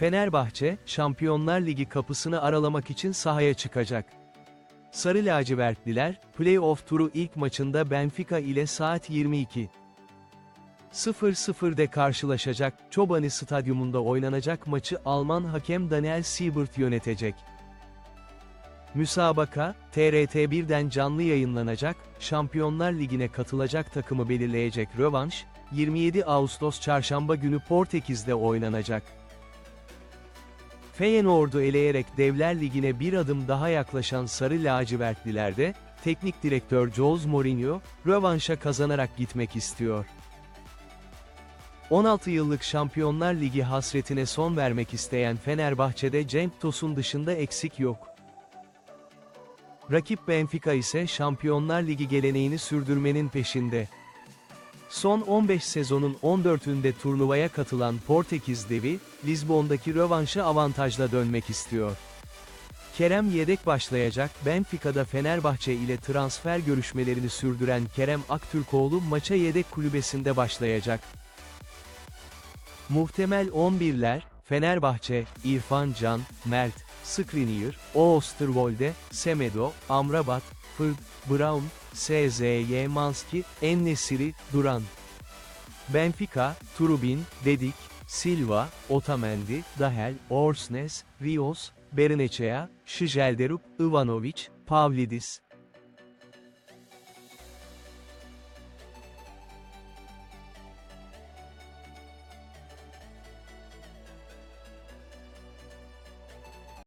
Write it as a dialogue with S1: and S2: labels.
S1: Fenerbahçe, Şampiyonlar Ligi kapısını aralamak için sahaya çıkacak. Sarı lacivertliler, play-off turu ilk maçında Benfica ile saat 22. 0-0'de karşılaşacak, Çobani Stadyumunda oynanacak maçı Alman hakem Daniel Siebert yönetecek. Müsabaka, TRT1'den canlı yayınlanacak, Şampiyonlar Ligi'ne katılacak takımı belirleyecek rövanş, 27 Ağustos çarşamba günü Portekiz'de oynanacak. Feyenoord'u eleyerek Devler Ligi'ne bir adım daha yaklaşan Sarı Lacivertlilerde, teknik direktör Jose Mourinho, rövanşa kazanarak gitmek istiyor. 16 yıllık Şampiyonlar Ligi hasretine son vermek isteyen Fenerbahçe'de Cenk Tosun dışında eksik yok. Rakip Benfica ise Şampiyonlar Ligi geleneğini sürdürmenin peşinde. Son 15 sezonun 14'ünde turnuvaya katılan Portekiz devi, Lizbon'daki rövanşa avantajla dönmek istiyor. Kerem yedek başlayacak, Benfica'da Fenerbahçe ile transfer görüşmelerini sürdüren Kerem Aktürkoğlu maça yedek kulübesinde başlayacak. Muhtemel 11'ler, Fenerbahçe, İrfan Can, Mert, Skriniar, Oosterwolde, Semedo, Amrabat, Fırd, Brown, SZY Manski, Ennesiri, Duran. Benfica, Trubin, Dedik, Silva, Otamendi, Dahel, Orsnes, Rios, Berinecea, Şijelderup, Ivanovic, Pavlidis.